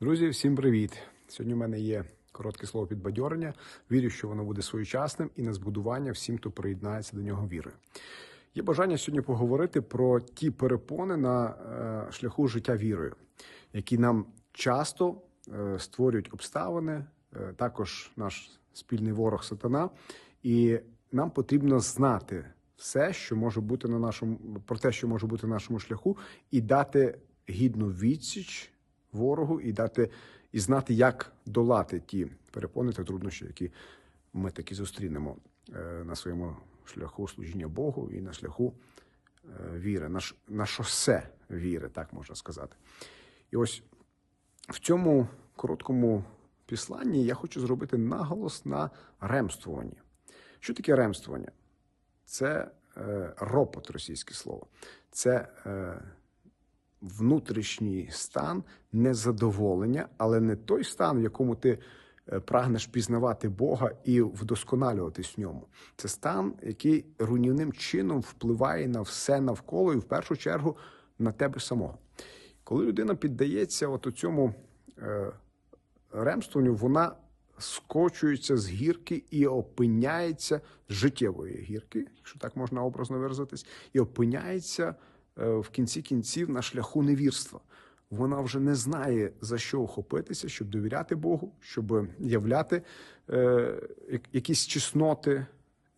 Друзі, всім привіт! Сьогодні в мене є коротке слово підбадьорення. Вірю, що воно буде своєчасним і на збудування всім, хто приєднається до нього вірою. Є бажання сьогодні поговорити про ті перепони на е, шляху життя вірою, які нам часто е, створюють обставини, е, також наш спільний ворог сатана. І нам потрібно знати все, що може бути на нашому про те, що може бути на нашому шляху, і дати гідну відсіч ворогу, і дати і знати, як долати ті перепони та труднощі, які ми таки зустрінемо е, на своєму шляху служіння Богу і на шляху е, віри, на, на шосе віри, так можна сказати. І ось в цьому короткому післанні я хочу зробити наголос на ремствуванні. Що таке ремствування? Це е, ропот, російське слово. Це е, внутрішній стан незадоволення, але не той стан, в якому ти е, прагнеш пізнавати Бога і вдосконалюватись в ньому. Це стан, який руйнівним чином впливає на все навколо і в першу чергу на тебе самого. Коли людина піддається от цьому е, ремствуванню, вона скочується з гірки і опиняється з життєвої гірки, якщо так можна образно виразитись, і опиняється в кінці кінців на шляху невірства. Вона вже не знає за що охопитися, щоб довіряти Богу, щоб являти е, якісь чесноти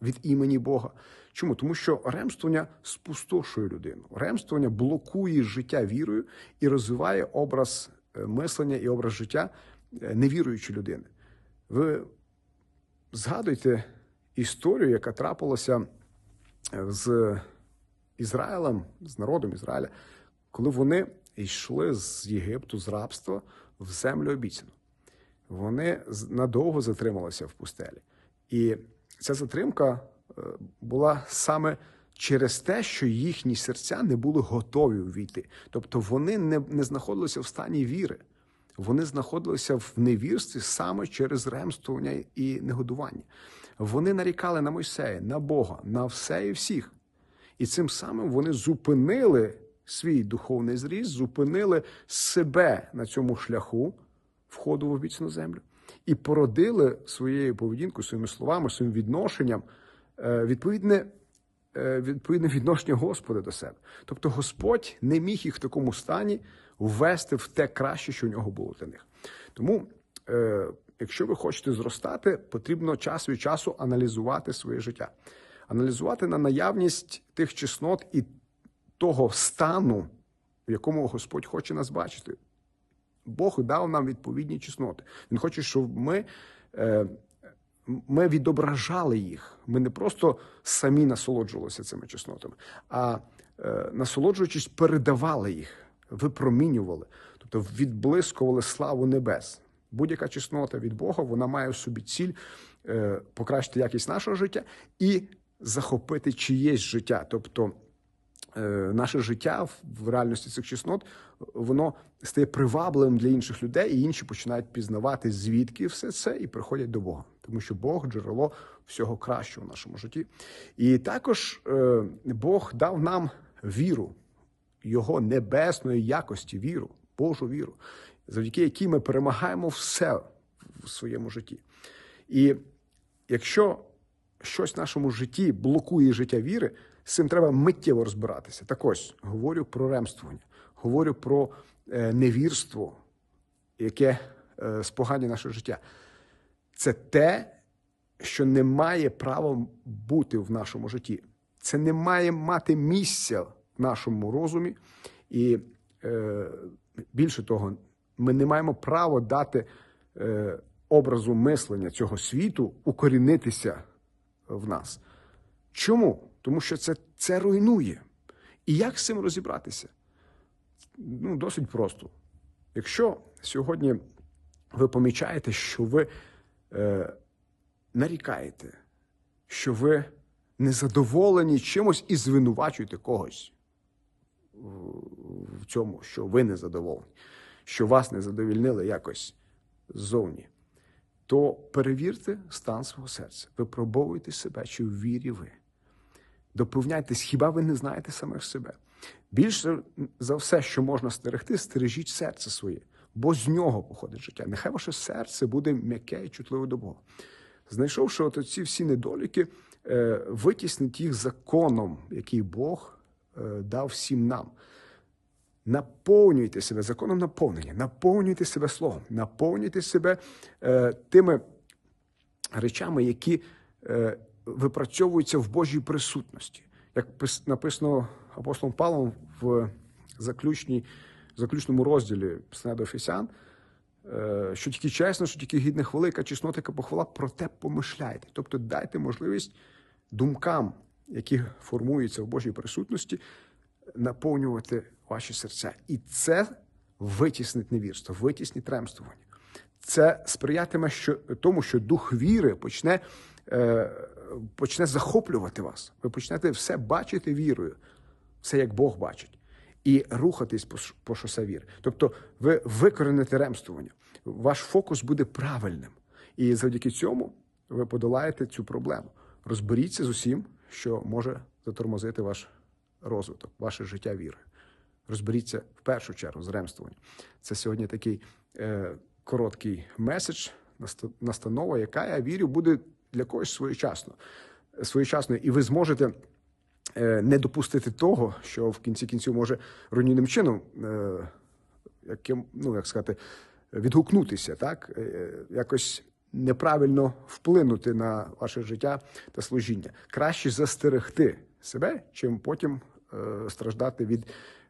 від імені Бога. Чому? Тому що ремствування спустошує людину. Ремствування блокує життя вірою і розвиває образ е, мислення і образ життя е, невіруючої людини. Ви згадуйте історію, яка трапилася е, з Ізраїлем, з народом Ізраїля, коли вони йшли з Єгипту, з рабства в землю обіцяну. Вони надовго затрималися в пустелі. І ця затримка е, була саме через те, що їхні серця не були готові увійти. Тобто вони не, не знаходилися в стані віри. Вони знаходилися в невірстві саме через ремствування і негодування. Вони нарікали на Мойсея, на Бога, на все і всіх. І цим самим вони зупинили свій духовний зріст, зупинили себе на цьому шляху входу в обіцяну землю і породили своєю поведінкою, своїми словами, своїм відношенням е, відповідне, е, відповідне відношення Господа до себе. Тобто Господь не міг їх в такому стані ввести в те краще, що у нього було для них. Тому, е, якщо ви хочете зростати, потрібно час від часу аналізувати своє життя, аналізувати на наявність тих чеснот і того стану, в якому Господь хоче нас бачити. Бог дав нам відповідні чесноти. Він хоче, щоб ми, е, ми відображали їх. Ми не просто самі насолоджувалися цими чеснотами, а е, насолоджуючись, передавали їх, випромінювали, тобто відблискували славу небес. Будь-яка чеснота від Бога вона має в собі ціль е, покращити якість нашого життя і захопити чиєсь життя. Тобто е, наше життя в- реальності цих чеснот воно стає привабливим для інших людей, і інші починають пізнавати, звідки все це, і приходять до Бога, тому що Бог джерело всього кращого в нашому житті. І також е, Бог дав нам віру, його небесної якості, віру, Божу віру, завдяки якій ми перемагаємо все в своєму житті. І якщо щось в нашому житті блокує життя віри, з цим треба миттєво розбиратися. Так ось говорю про ремствування, говорю про е, невірство, яке е, споганює наше життя. Це те, що не має права бути в нашому житті. Це не має мати місця в нашому розумі. І е, більше того, ми не маємо права дати е, образу мислення цього світу укорінитися в нас. Чому? Тому що це, це руйнує. І як з цим розібратися? Ну, досить просто. Якщо сьогодні ви помічаєте, що ви е, нарікаєте, що ви незадоволені чимось і звинувачуєте когось в- цьому, що ви незадоволені, що вас не задовільнили якось ззовні, то перевірте стан свого серця, випробовуйте себе, чи в вірі ви. Допевняйтесь, хіба ви не знаєте самих себе? Більше за все, що можна стерегти, стережіть серце своє, бо з нього походить життя. Нехай ваше серце буде м'яке і чутливе до Бога. Знайшовши от ці всі недоліки, е, витісніть їх законом, який Бог е, дав всім нам. Наповнюйте себе законом наповнення, наповнюйте себе словом, наповнюйте себе е, тими речами, які е, випрацьовуються в Божій присутності. Як пис- написано апостолом Павлом в заключній, заключному розділі до Ефесян, е, що тільки чесно, що тільки гідне хвали, чеснота, яка похвала, проте помишляйте. Тобто дайте можливість думкам, які формуються в Божій присутності, наповнювати ваші серця. І це витіснить невірство, витіснить ремствування. Це сприятиме що, тому, що дух віри почне, е, почне захоплювати вас. Ви почнете все бачити вірою, все як Бог бачить, і рухатись по, по шосе віри. Тобто ви викорените ремствування. Ваш фокус буде правильним. І завдяки цьому ви подолаєте цю проблему. Розберіться з усім, що може затормозити ваш розвиток, ваше життя віри. Розберіться в першу чергу з ремствуванням. Це сьогодні такий е, короткий меседж, наста- настанова, яка, я вірю, буде для когось своєчасно. своєчасною. І ви зможете е, не допустити того, що в кінці кінців може руйнівним чином, е, яким, ну як сказати, відгукнутися, так Е, якось неправильно вплинути на ваше життя та служіння. Краще застерегти себе, чим потім страждати від,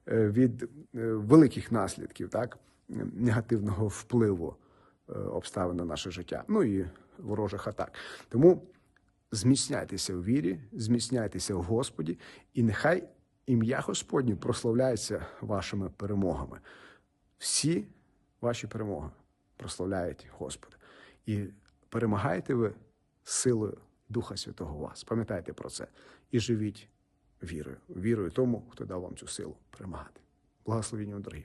від е, великих наслідків, так негативного впливу е, обставин на наше життя. Ну і ворожих атак. Тому зміцняйтеся в вірі, зміцняйтеся в Господі, і нехай ім'я Господнє прославляється вашими перемогами. Всі ваші перемоги прославляють Господа. І перемагаєте ви силою Духа Святого вас. Пам'ятайте про це і живіть вірою, вірою тому, хто дав вам цю силу перемагати. Благословіння, дорогі.